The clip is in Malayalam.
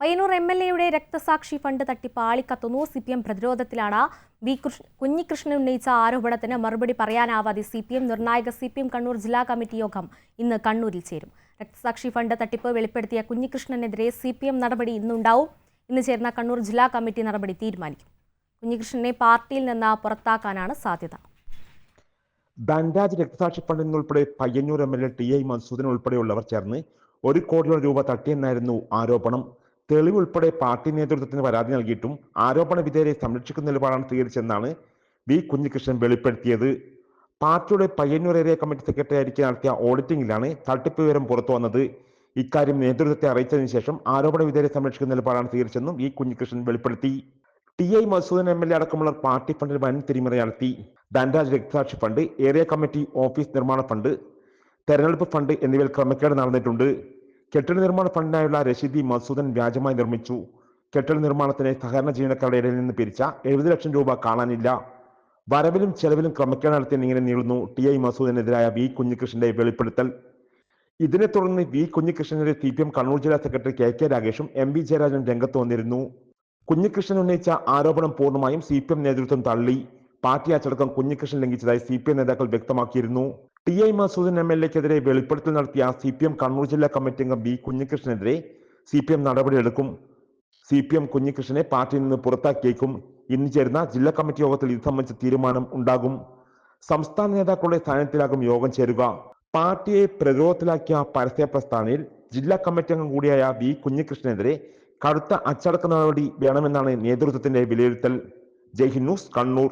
പയ്യന്നൂർ എം എൽ എയുടെ രക്തസാക്ഷി ഫണ്ട് തട്ടിപ്പ് ആളിക്കത്തുന്നു സി പി എം പ്രതിരോധത്തിലാണ് വി കൃഷ്ണ കുഞ്ഞികൃഷ്ണൻ ഉന്നയിച്ച ആരോപണത്തിന് മറുപടി പറയാനാവാതെ സി പി എം നിർണായക സി പി എം കണ്ണൂർ ജില്ലാ കമ്മിറ്റി യോഗം ഇന്ന് കണ്ണൂരിൽ ചേരും. രക്തസാക്ഷി ഫണ്ട് തട്ടിപ്പ് വെളിപ്പെടുത്തിയ കുഞ്ഞികൃഷ്ണനെതിരെ സി പി എം നടപടി ഇന്നുണ്ടാവും. ഇന്ന് ചേർന്ന കണ്ണൂർ ജില്ലാ കമ്മിറ്റി നടപടി തീരുമാനിക്കും. കുഞ്ഞികൃഷ്ണനെ പാർട്ടിയിൽ നിന്ന് പുറത്താക്കാനാണ് സാധ്യത. ബാൻഡാജ് രക്തസാക്ഷി ഫണ്ടിൽ ഉൾപ്പെടെ Payyanur M L A T I Mansoodan ഉൾപ്പെടെയുള്ളവർ ചേർന്ന് ഒരു കോടിയോളം രൂപ തട്ടിയെന്നായിരുന്നു ആരോപണം. തെളിവ് ഉൾപ്പെടെ പാർട്ടി നേതൃത്വത്തിന് പരാതി നൽകിയിട്ടും ആരോപണ വിധേയരെ സംരക്ഷിക്കുന്ന നിലപാടാണ് സ്വീകരിച്ചെന്നാണ് വി കുഞ്ഞികൃഷ്ണൻ വെളിപ്പെടുത്തിയത്. പാർട്ടിയുടെ പയ്യന്നൂർ ഏരിയ കമ്മിറ്റി സെക്രട്ടറി ആയിരിക്കും നടത്തിയ ഓഡിറ്റിംഗിലാണ് തട്ടിപ്പ് വിവരം പുറത്തു വന്നത്. ഇക്കാര്യം നേതൃത്വത്തെ അറിയിച്ചതിനു ശേഷം ആരോപണ വിധേയരെ സംരക്ഷിക്കുന്ന നിലപാടാണ് സ്വീകരിച്ചെന്നും വി കുഞ്ഞികൃഷ്ണൻ വെളിപ്പെടുത്തി. T I Masoodan M L A അടക്കമുള്ള പാർട്ടി ഫണ്ടിൽ വൻ തിരിമറി നടത്തി. ധനരാജ് രക്തസാക്ഷി ഫണ്ട് ഏരിയ കമ്മിറ്റി ഓഫീസ് നിർമ്മാണ ഫണ്ട് തെരഞ്ഞെടുപ്പ് ഫണ്ട് എന്നിവയിൽ ക്രമക്കേട് നടന്നിട്ടുണ്ട്. കെട്ടിട നിർമ്മാണ ഫണ്ടിനായുള്ള രശീതി മസൂദൻ വ്യാജമായി നിർമ്മിച്ചു. കെട്ടിട നിർമ്മാണത്തിന് സഹകരണ ജീവനക്കാരുടെ ഇടയിൽ നിന്ന് പിരിച്ച എഴുപത് ലക്ഷം രൂപ കാണാനില്ല. വരവിലും ചെലവിലും ക്രമക്കേട് നടത്തി ഇങ്ങനെ നീളുന്നു ടി ഐ മസൂദിനെതിരായ വി കുഞ്ഞികൃഷ്ണന്റെ വെളിപ്പെടുത്തൽ. ഇതിനെ തുടർന്ന് വി കുഞ്ഞികൃഷ്ണനെതിരെ സി പി എം കണ്ണൂർ ജില്ലാ സെക്രട്ടറി കെ കെ രാഗേഷും എം വി ജയരാജൻ രംഗത്ത് വന്നിരുന്നു. കുഞ്ഞികൃഷ്ണൻ ഉന്നയിച്ച ആരോപണം പൂർണമായും സി പി എം നേതൃത്വം തള്ളി. പാർട്ടി അച്ചടക്കം കുഞ്ഞികൃഷ്ണൻ ലംഘിച്ചതായി സി പി എം നേതാക്കൾ വ്യക്തമാക്കിയിരുന്നു. T I Madhusoodanan M L എക്കെതിരെ വെളിപ്പെടുത്തൽ നടത്തിയ സി പി എം കണ്ണൂർ ജില്ലാ കമ്മിറ്റി അംഗം ബി കുഞ്ഞികൃഷ്ണനെതിരെ സി പി എം നടപടിയെടുക്കും. സി പി എം കുഞ്ഞികൃഷ്ണനെ പാർട്ടിയിൽ നിന്ന് പുറത്താക്കിയേക്കും. ഇന്ന് ചേരുന്ന ജില്ലാ കമ്മിറ്റി യോഗത്തിൽ ഇത് സംബന്ധിച്ച തീരുമാനം ഉണ്ടാകും. സംസ്ഥാന നേതാക്കളുടെ സ്ഥാനത്തിലാകും യോഗം ചേരുക. പാർട്ടിയെ പ്രതിരോധത്തിലാക്കിയ പരസ്യ പ്രസ്ഥാനയിൽ ജില്ലാ കമ്മിറ്റി അംഗം കൂടിയായ വി കുഞ്ഞികൃഷ്ണനെതിരെ കടുത്ത അച്ചടക്ക നടപടി വേണമെന്നാണ് നേതൃത്വത്തിന്റെ വിലയിരുത്തൽ. ജയ്ഹിന്ദ് ന്യൂസ് കണ്ണൂർ.